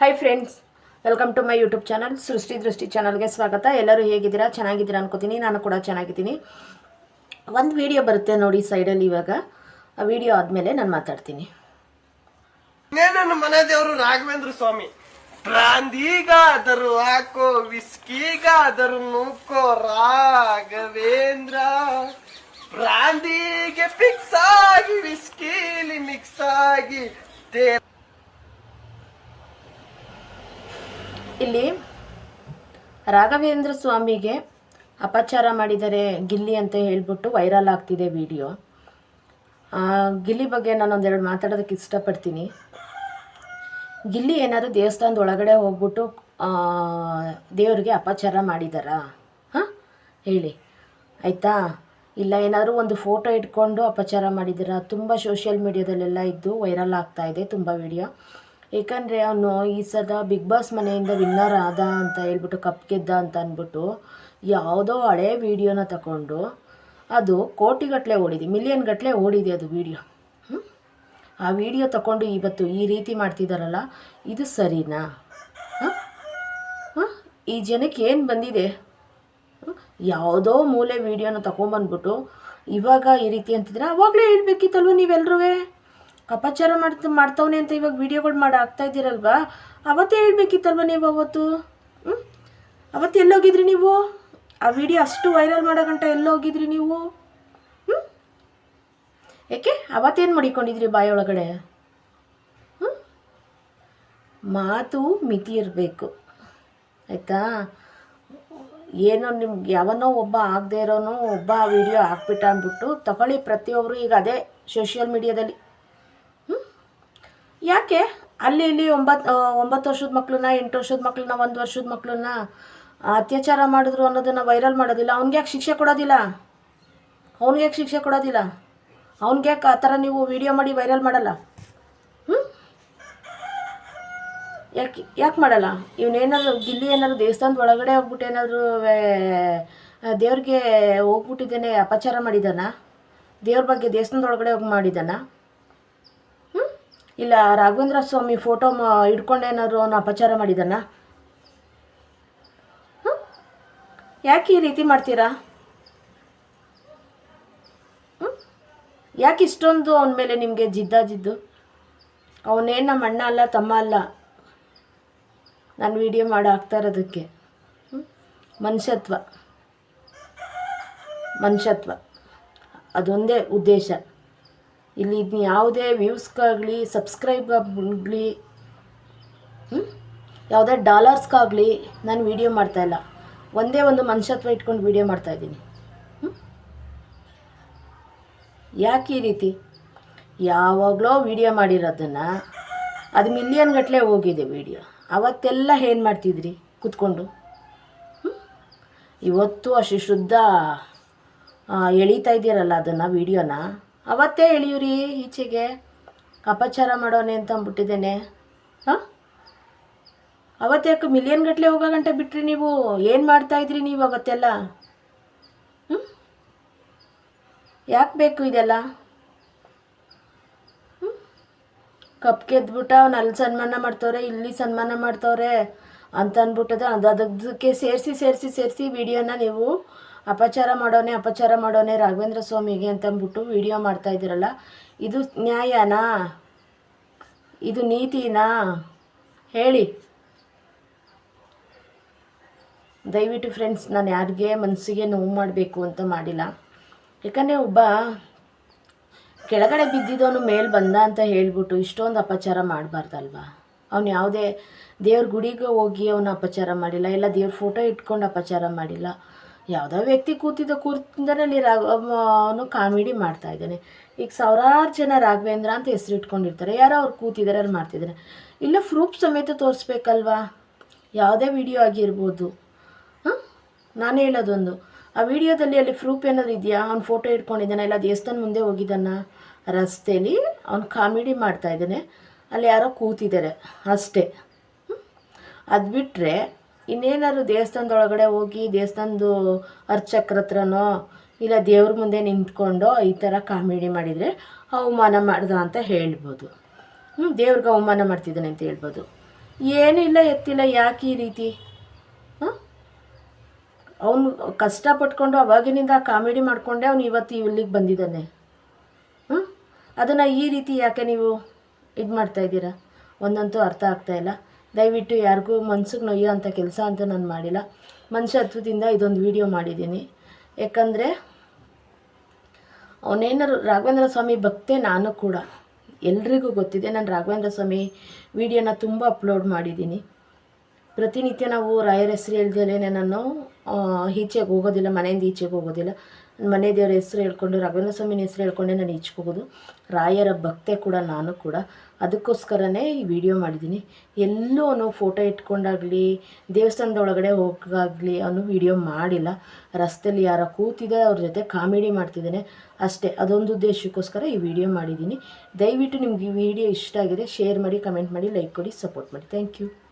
Hi friends welcome to my YouTube channel Srushti Drushti ಚಾನಲ್ಗೆ ಸ್ವಾಗತ. ಎಲ್ಲರೂ ಹೇಗಿದ್ದೀರಾ? ಚೆನ್ನಾಗಿದ್ದೀರಾ ಅನ್ಕೋತೀನಿ. ನಾನು ಕೂಡ ಚೆನ್ನಾಗಿದ್ದೀನಿ. ಒಂದು ವಿಡಿಯೋ ಬರುತ್ತೆ ನೋಡಿ ಸೈಡಲ್ಲಿ ಇವಾಗ. ಆ ವಿಡಿಯೋ ಆದಮೇಲೆ ನಾನು ಮಾತಾಡ್ತೀನಿ. ನನ್ನ ಮನೆ ದೇವರು ರಾಘವೇಂದ್ರ ಸ್ವಾಮಿ ಪ್ರಾಂದಿಗಾದರು ಹಾಕೋ ವಿಸ್ಕಿಗಾದರು ನೂಕೋ, ರಾಘವೇಂದ್ರ. ಪ್ರಾಂದಿಗೆ ಫಿಕ್ಸ್ ಆಗಿ, ವಿಸ್ಕಿಲಿ ಮಿಕ್ಸ್ ಆಗಿ ಇಲ್ಲಿ ರಾಘವೇಂದ್ರ ಸ್ವಾಮಿಗೆ ಅಪಚಾರ ಮಾಡಿದರೆ ಗಿಲ್ಲಿ ಅಂತ ಹೇಳ್ಬಿಟ್ಟು ವೈರಲ್ ಆಗ್ತಿದೆ ವಿಡಿಯೋ ಗಿಲ್ಲಿ ಬಗ್ಗೆ ನಾನು ಒಂದೆರಡು ಮಾತಾಡೋದಕ್ಕೆ ಇಷ್ಟಪಡ್ತೀನಿ. ಗಿಲ್ಲಿ ಏನಾದರೂ ದೇವಸ್ಥಾನದ ಒಳಗಡೆ ಹೋಗ್ಬಿಟ್ಟು ದೇವರಿಗೆ ಅಪಚಾರ ಮಾಡಿದಾರಾ? ಹಾಂ? ಹೇಳಿ. ಆಯಿತಾ? ಇಲ್ಲ, ಏನಾದರೂ ಒಂದು ಫೋಟೋ ಇಟ್ಕೊಂಡು ಅಪಚಾರ ಮಾಡಿದ್ದೀರಾ ತುಂಬ ಸೋಷಿಯಲ್ ಮೀಡಿಯಾದಲ್ಲೆಲ್ಲ ಇದ್ದು ವೈರಲ್ ಆಗ್ತಾ ಇದೆ, ತುಂಬ ವಿಡಿಯೋ ಏಕೆಂದರೆ ಅವನು ಈ ಸದ ಬಿಗ್ ಬಾಸ್ ಮನೆಯಿಂದ ವಿನ್ನರ್ ಆದ ಅಂತ ಹೇಳ್ಬಿಟ್ಟು ಕಪ್ ಗೆದ್ದ ಅಂತ ಅಂದ್ಬಿಟ್ಟು ಯಾವುದೋ ಹಳೆ ವಿಡಿಯೋನ ತಗೊಂಡು ಅದು ಕೋಟಿಗಟ್ಟಲೆ ಓಡಿದೆ ಮಿಲಿಯನ್ ಗಟ್ಟಲೆ ಓಡಿದೆ ಅದು ವಿಡಿಯೋ. ಆ ವಿಡಿಯೋ ತಗೊಂಡು ಇವತ್ತು ಈ ರೀತಿ ಮಾಡ್ತಿದ್ದಾರಲ್ಲ ಇದು ಸರಿನಾ? ಈ ಜನಕ್ಕೆ ಏನು ಬಂದಿದೆ? ಯಾವುದೋ ಮೂಲೆ ವಿಡಿಯೋನ ತಗೊಂಬಂದ್ಬಿಟ್ಟು ಇವಾಗ ಈ ರೀತಿ ಅಂತಿದ್ರೆ ಅವಾಗಲೇ ಹೇಳ್ಬೇಕಿತ್ತಲ್ವ ನೀವೆಲ್ಲರೂ ಅಪಚಾರ ಮಾಡ್ತ, ಮಾಡ್ತವನೆ ಅಂತ ಇವಾಗ ವಿಡಿಯೋಗಳು ಮಾಡಿ ಆಗ್ತಾ ಇದ್ದೀರಲ್ವಾ? ಅವತ್ತೇ ಹೇಳ್ಬೇಕಿತ್ತಲ್ವ ನೀವು ಅವತ್ತು? ಹ್ಞೂ ಅವತ್ತು ಎಲ್ಲೋಗಿದ್ರಿ ನೀವು? ಆ ವಿಡಿಯೋ ಅಷ್ಟು ವೈರಲ್ ಮಾಡೋ ಗಂಟ ಎಲ್ಲೋಗಿದ್ರಿ ನೀವು? ಹ್ಞೂ ಏಕೆ? ಅವತ್ತೇನು ಮಡಿಕೊಂಡಿದ್ರಿ ಬಾಯೊಳಗಡೆ ಹ್ಞೂ ಮಾತು ಮಿತಿ ಇರಬೇಕು. ಆಯಿತಾ? ಏನೋ ನಿಮ್ಗೆ ಯಾವನೋ ಒಬ್ಬ ಆಗದೆ ಇರೋನು, ಒಬ್ಬ ವಿಡಿಯೋ ಹಾಕ್ಬಿಟ್ಟ ಅಂದ್ಬಿಟ್ಟು ತಗೊಳ್ಳಿ ಪ್ರತಿಯೊಬ್ಬರು ಈಗ ಅದೇ ಸೋಷಿಯಲ್ ಮೀಡ್ಯಾದಲ್ಲಿ ಯಾಕೆ? ಅಲ್ಲಿ ಇಲ್ಲಿ ಒಂಬತ್ತು ಒಂಬತ್ತು ವರ್ಷದ ಮಕ್ಕಳನ್ನ ಎಂಟು ವರ್ಷದ ಮಕ್ಕಳನ್ನ ಒಂದು ವರ್ಷದ ಮಕ್ಕಳನ್ನ ಅತ್ಯಾಚಾರ ಮಾಡಿದ್ರು ಅನ್ನೋದನ್ನು ವೈರಲ್ ಮಾಡೋದಿಲ್ಲ. ಅವ್ನಿಗೆ ಯಾಕೆ ಶಿಕ್ಷೆ ಕೊಡೋದಿಲ್ಲ? ಅವ್ನಿಗೆ ಯಾಕೆ ಶಿಕ್ಷೆ ಕೊಡೋದಿಲ್ಲ? ಅವ್ನಿಗೆ ಯಾಕೆ ಆ ಥರ ನೀವು ವಿಡಿಯೋ ಮಾಡಿ ವೈರಲ್ ಮಾಡಲ್ಲ? ಹ್ಞೂ ಯಾಕೆ ಯಾಕೆ ಮಾಡಲ್ಲ? ಇವನೇನಾದ್ರು ಗಿಲ್ಲಿ ಏನಾದ್ರು ದೇವಸ್ಥಾನದ ಒಳಗಡೆ ಹೋಗ್ಬಿಟ್ಟು ಏನಾದರೂ ದೇವ್ರಿಗೆ ಹೋಗ್ಬಿಟ್ಟಿದ್ದೇನೆ, ಅಪಚಾರ ಮಾಡಿದಾನ ದೇವ್ರ ಬಗ್ಗೆ ದೇವಸ್ಥಾನದ ಒಳಗಡೆ ಹೋಗಿ ಮಾಡಿದಾನ ಹ್ಞೂ ಇಲ್ಲ, ರಾಘವೇಂದ್ರ ಸ್ವಾಮಿ ಫೋಟೋ ಮ ಹಿಡ್ಕೊಂಡೇನಾದ್ರು ಅವನು ಅಪಚಾರ ಮಾಡಿದಾನ? ಯಾಕೆ ಈ ರೀತಿ ಮಾಡ್ತೀರಾ? ಯಾಕೆ ಇಷ್ಟೊಂದು ಅವನ ಮೇಲೆ ನಿಮಗೆ ಜಿದ್ದಾಜಿದ್ದು ಅವನೇನು ನಮ್ಮ ಅಣ್ಣ ಅಲ್ಲ, ತಮ್ಮ ಅಲ್ಲ? ನಾನು ವಿಡಿಯೋ ಮಾಡಿ ಹಾಕ್ತಾ ಇರೋದಕ್ಕೆ. ಮನುಷ್ಯತ್ವ. ಮನುಷ್ಯತ್ವ. ಅದೊಂದೇ ಉದ್ದೇಶ. ಇಲ್ಲಿ ಇದ್ನ ಯಾವುದೇ ವ್ಯೂಸ್ಗಾಗಲಿ ಸಬ್ಸ್ಕ್ರೈಬ್ಗಾಗಲಿ ಯಾವುದೇ ಡಾಲರ್ಸ್ಗಾಗಲಿ ನಾನು ವಿಡಿಯೋ ಮಾಡ್ತಾಯಿಲ್ಲ ಒಂದೇ ಒಂದು ಮನುಷ್ಯತ್ವ ಇಟ್ಕೊಂಡು ವೀಡಿಯೋ ಮಾಡ್ತಾಯಿದ್ದೀನಿ ಯಾಕೆ ಈ ರೀತಿ? ಯಾವಾಗಲೋ ವಿಡಿಯೋ ಮಾಡಿರೋದನ್ನು ಅದು ಮಿಲಿಯನ್ ಗಟ್ಟಲೆ ಹೋಗಿದೆ ವಿಡಿಯೋ ಅವತ್ತೆಲ್ಲ ಏನು ಮಾಡ್ತಿದ್ರಿ? ಕೂತ್ಕೊಂಡು? ಇವತ್ತು ಅಷ್ಟು ಶುದ್ಧ ಎಳೀತಾ ಇದ್ದೀರಲ್ಲ ಅದನ್ನು ವಿಡಿಯೋನ ಅವತ್ತೇ ಇಳಿಯೂರಿ ಈಚೆಗೆ. ಅಪಚಾರ ಮಾಡೋನೆ ಅಂತ ಅಂದ್ಬಿಟ್ಟಿದ್ದೇನೆ. ಹಾಂ? ಅವತ್ತ್ಯಾಕೆ ಮಿಲಿಯನ್ ಗಟ್ಟಲೆ ಹೋಗೋ ಗಂಟೆ ಬಿಟ್ರಿ ನೀವು? ಏನು ಮಾಡ್ತಾಯಿದ್ರಿ ನೀವು ಅವತ್ತೆಲ್ಲ? ಹ್ಞೂ ಯಾಕೆ ಬೇಕು ಇದೆಲ್ಲ? ಕಪ್ ಗೆದ್ಬಿಟ್ಟ ಅವ್ನು ಅಲ್ಲಿ ಸನ್ಮಾನ ಮಾಡ್ತವ್ರೆ, ಇಲ್ಲಿ ಸನ್ಮಾನ ಮಾಡ್ತವ್ರೆ ಅಂತ ಅಂದ್ಬಿಟ್ಟದ. ಅದು ಅದಕ್ಕೆ ಸೇರಿಸಿ ಸೇರಿಸಿ ಸೇರಿಸಿ ವಿಡಿಯೋನ ನೀವು ಅಪಚಾರ ಮಾಡೋನೆ ಅಪಚಾರ ಮಾಡೋನೆ ರಾಘವೇಂದ್ರ ಸ್ವಾಮಿಗೆ ಅಂತ ಅಂದ್ಬಿಟ್ಟು ವಿಡಿಯೋ ಮಾಡ್ತಾ ಇದ್ದೀರಲ್ಲ. ಇದು ನ್ಯಾಯನಾ? ಇದು ನೀತಿನಾ? ಹೇಳಿ. ದಯವಿಟ್ಟು ಫ್ರೆಂಡ್ಸ್ ನಾನು ಯಾರಿಗೆ ಮನಸ್ಸಿಗೆ ನೋವು ಮಾಡಬೇಕು ಅಂತ ಮಾಡಿಲ್ಲ. ಯಾಕಂದರೆ ಒಬ್ಬ ಕೆಳಗಡೆ ಬಿದ್ದಿದ್ದವನು ಮೇಲೆ ಬಂದ ಅಂತ ಹೇಳಿಬಿಟ್ಟು ಇಷ್ಟೊಂದು ಅಪಚಾರ ಮಾಡಬಾರ್ದಲ್ವಾ? ಅವನು ಯಾವುದೇ ದೇವ್ರ ಗುಡಿಗೆ ಹೋಗಿ ಅವನು ಅಪಚಾರ ಮಾಡಿಲ್ಲ, ಇಲ್ಲ ದೇವ್ರ ಫೋಟೋ ಇಟ್ಕೊಂಡು ಅಪಚಾರ ಮಾಡಿಲ್ಲ. ಯಾವುದೋ ವ್ಯಕ್ತಿ ಕೂತಿದ್ದ ಕೂತಿಂದನಲ್ಲಿ ರಾಘ ಅವನು ಕಾಮಿಡಿ ಮಾಡ್ತಾ ಇದ್ದಾನೆ. ಈಗ ಸಾವಿರಾರು ಜನ ರಾಘವೇಂದ್ರ ಅಂತ ಹೆಸರು ಇಟ್ಕೊಂಡಿರ್ತಾರೆ ಯಾರೋ ಅವ್ರು ಕೂತಿದ್ದಾರೆ ಅವ್ರು ಮಾಡ್ತಿದ್ದಾರೆ ಇಲ್ಲ ಪ್ರೂಫ್ ಸಮೇತ ತೋರಿಸ್ಬೇಕಲ್ವಾ? ಯಾವುದೇ ವಿಡಿಯೋ ಆಗಿರ್ಬೋದು. ಹಾಂ? ನಾನು ಹೇಳೋದೊಂದು. ಆ ವಿಡಿಯೋದಲ್ಲಿ ಅಲ್ಲಿ ಪ್ರೂಫ್ ಏನಾದ್ರು ಇದೆಯಾ? ಅವ್ನು ಫೋಟೋ ಇಟ್ಕೊಂಡಿದ್ದಾನೆ, ಇಲ್ಲ ದೇವಸ್ಥಾನ ಮುಂದೆ ಹೋಗಿದ್ದಾನ? ರಸ್ತೆಯಲ್ಲಿ ಅವ್ನು ಕಾಮಿಡಿ ಮಾಡ್ತಾ ಇದ್ದಾನೆ. ಅಲ್ಲಿ ಯಾರೋ ಕೂತಿದ್ದಾರೆ ಅಷ್ಟೇ. ಅದು ಬಿಟ್ಟರೆ ಇನ್ನೇನಾದ್ರು ದೇವಸ್ಥಾನದೊಳಗಡೆ ಹೋಗಿ ದೇವಸ್ಥಾನದ್ದು ಅರ್ಚಕ್ರ ಹತ್ರನೋ ಇಲ್ಲ ದೇವ್ರ ಮುಂದೆ ನಿಂತ್ಕೊಂಡು ಈ ಥರ ಕಾಮಿಡಿ ಮಾಡಿದರೆ ಅವಮಾನ ಮಾಡ್ದ ಅಂತ ಹೇಳ್ಬೋದು. ಹ್ಞೂ ದೇವ್ರಿಗೆ ಅವಮಾನ ಮಾಡ್ತಿದ್ದಾನೆ ಅಂತ ಹೇಳ್ಬೋದು. ಏನೂ ಇಲ್ಲ, ಎತ್ತಿಲ್ಲ, ಯಾಕೆ ಈ ರೀತಿ? ಅವನು ಕಷ್ಟ ಕಷ್ಟಪಟ್ಕೊಂಡು ಅವಾಗಿನಿಂದ ಕಾಮಿಡಿ ಮಾಡಿಕೊಂಡೆ ಅವನು ಇವತ್ತು ಇಲ್ಲಿಗೆ ಬಂದಿದ್ದಾನೆ. ಹ್ಞೂ ಅದನ್ನು ಈ ರೀತಿ ಯಾಕೆ ನೀವು ಇದು ಮಾಡ್ತಾಯಿದ್ದೀರಾ ಒಂದಂತೂ ಅರ್ಥ ಆಗ್ತಾಯಿಲ್ಲ ದಯವಿಟ್ಟು ಯಾರಿಗೂ ಮನ್ಸಿಗೆ ನೊಯ್ಯೋ ಅಂಥ ಕೆಲಸ ಅಂತ ನಾನು ಮಾಡಿಲ್ಲ. ಮನುಷ್ಯತ್ವದಿಂದ ಇದೊಂದು ವಿಡಿಯೋ ಮಾಡಿದ್ದೀನಿ. ಯಾಕಂದರೆ ಅವನೇನಾರು ರಾಘವೇಂದ್ರ ಸ್ವಾಮಿ ಭಕ್ತೆ ನಾನು ಕೂಡ. ಎಲ್ರಿಗೂ ಗೊತ್ತಿದೆ, ನಾನು ರಾಘವೇಂದ್ರ ಸ್ವಾಮಿ ವಿಡಿಯೋನ ತುಂಬ ಅಪ್ಲೋಡ್ ಮಾಡಿದ್ದೀನಿ. ಪ್ರತಿನಿತ್ಯ ನಾವು ರಾಯರ ಹೆಸರು ಹೇಳ್ದಲೇ ನಾನು ಈಚೆಗೆ ಹೋಗೋದಿಲ್ಲ, ಮನೆಯಿಂದ ಈಚೆಗೆ ಹೋಗೋದಿಲ್ಲ. ಮನೆ ದೇವರ ಹೆಸರು ಹೇಳ್ಕೊಂಡು ರಾಘವೇಂದ್ರ ಸ್ವಾಮಿನ ಹೆಸರು ಹೇಳ್ಕೊಂಡೆ ನಾನು ಈಚೆಗೆ ರಾಯರ ಭಕ್ತೆ ಕೂಡ ನಾನು ಕೂಡ. ಅದಕ್ಕೋಸ್ಕರನೇ ಈ ವಿಡಿಯೋ ಮಾಡಿದ್ದೀನಿ. ಎಲ್ಲೂ ಅವನು ಫೋಟೋ ಇಟ್ಕೊಂಡಾಗಲಿ ದೇವಸ್ಥಾನದ ಒಳಗಡೆ ಹೋಗಾಗಲಿ ಅವನು ವಿಡಿಯೋ ಮಾಡಿಲ್ಲ. ರಸ್ತೆಯಲ್ಲಿ ಯಾರ ಕೂತಿದೆ ಅವ್ರ ಜೊತೆ ಕಾಮಿಡಿ ಮಾಡ್ತಿದ್ದಾನೆ. ಅಷ್ಟೇ, ಅದೊಂದು ಉದ್ದೇಶಕ್ಕೋಸ್ಕರ ಈ ವಿಡಿಯೋ ಮಾಡಿದ್ದೀನಿ. ದಯವಿಟ್ಟು ನಿಮ್ಗೆ ಈ ವಿಡಿಯೋ ಇಷ್ಟ ಆಗಿದೆ, ಶೇರ್ ಮಾಡಿ, ಕಮೆಂಟ್ ಮಾಡಿ, ಲೈಕ್ ಕೊಡಿ, ಸಪೋರ್ಟ್ ಮಾಡಿ. Thank you.